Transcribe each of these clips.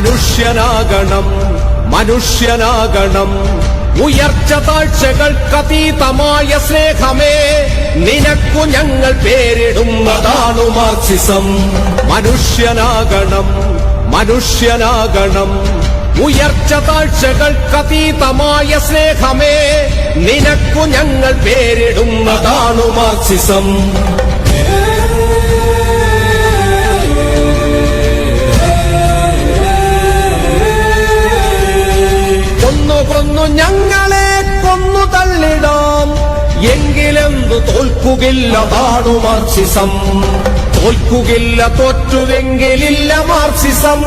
മനുഷ്യനാകണം മനുഷ്യനാകണം. ഉയർച്ച താഴ്ചകൾക്കതീതമായ സ്നേഹമേ നിനക്കു ഞങ്ങൾ പേരിടുന്നതാണു മാർക്സിസം. മനുഷ്യനാകണം മനുഷ്യനാകണം. ഉയർച്ച താഴ്ചകൾക്കതീതമായ സ്നേഹമേ നിനക്കു ഞങ്ങൾ പേരിടുന്നതാണു മാർക്സിസം. തോൽക്കുകില്ല താണു മാർസിസം. തോൽക്കുകില്ല തോറ്റുവെങ്കിലില്ല മാർസിസം.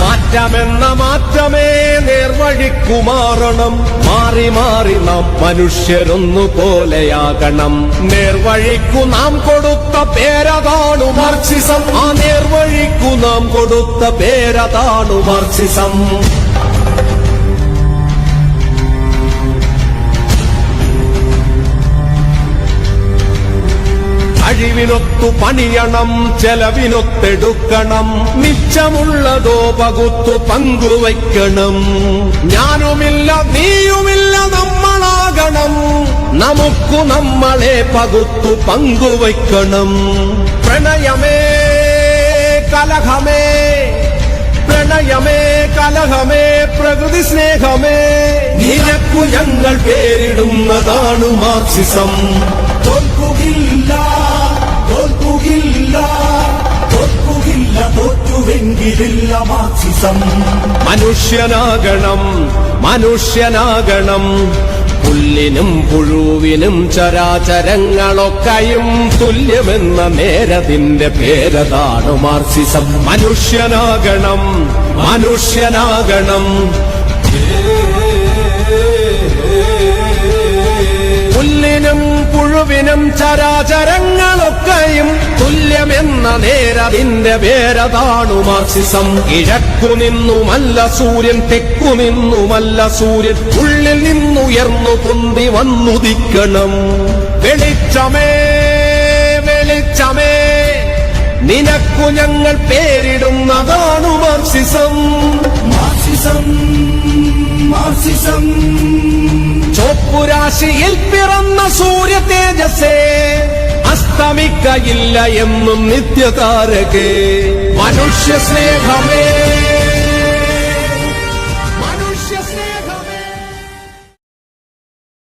മാറ്റമെന്ന മാറ്റമേ നേർവഴിക്കു മാറണം. മാറി മാറി നാം മനുഷ്യരൊന്നു പോലെയാകണം. നേർവഴിക്കു നാം കൊടുത്ത പേരതാണു മാർക്സിസം ആ നേർവഴിക്കു നാം കൊടുത്ത പേരതാണു മാർക്സിസം. കഴിവിനൊത്തു പണിയണം ചെലവിനൊത്തെടുക്കണം മിച്ചമുള്ളതോ പകുത്തു പങ്കുവയ്ക്കണം. ഞാനുമില്ല നീയുമില്ല നമ്മളാകണം. നമുക്കു നമ്മളെ പകുത്തു പങ്കുവയ്ക്കണം. പ്രണയമേ കലഹമേ പ്രണയമേ കലഹമേ പ്രകൃതി സ്നേഹമേ. നിനക്കു ഞങ്ങൾ പേരിടുന്നതാണ് മാർക്സിസം. തോൽക്കുകില്ല തോൽക്കുകില്ല തോൽക്കുകില്ല തോറ്റുവെങ്കിലില്ല മാർക്സിസം. മനുഷ്യനാകണം മനുഷ്യനാകണം. പുല്ലിനും പുഴുവിനും ചരാചരങ്ങളൊക്കെയും തുല്യമെന്ന നേരതിന്റെ പേരതാണ് മാർസിസം. മനുഷ്യനാകണം മനുഷ്യനാകണം. പുല്ലിനും പുഴുവിനും ചരാചരങ്ങളൊക്കെയും തുല്യമെന്ന നേരതിന്റെ പേരതാണു മാർസിസം. കിഴക്കു നിന്നുമല്ല സൂര്യൻ തെക്കു നിന്നുമല്ല സൂര്യൻ. ഉള്ളിൽ നിന്നുയർന്നു പൊന്തി വന്നുദിക്കണം. വെളിച്ചമേ വെളിച്ചമേ നിനക്കു ഞങ്ങൾ പേരിടുന്നതാണു മാർസിസം. Marxism Marxism. ചോപ്പുരാശിയിൽ പിറന്ന സൂര്യ തേജസ്സേ അസ്തമിക്കയില്ല എന്നും നിത്യതാരകേ. മനുഷ്യ സ്നേഹമേ.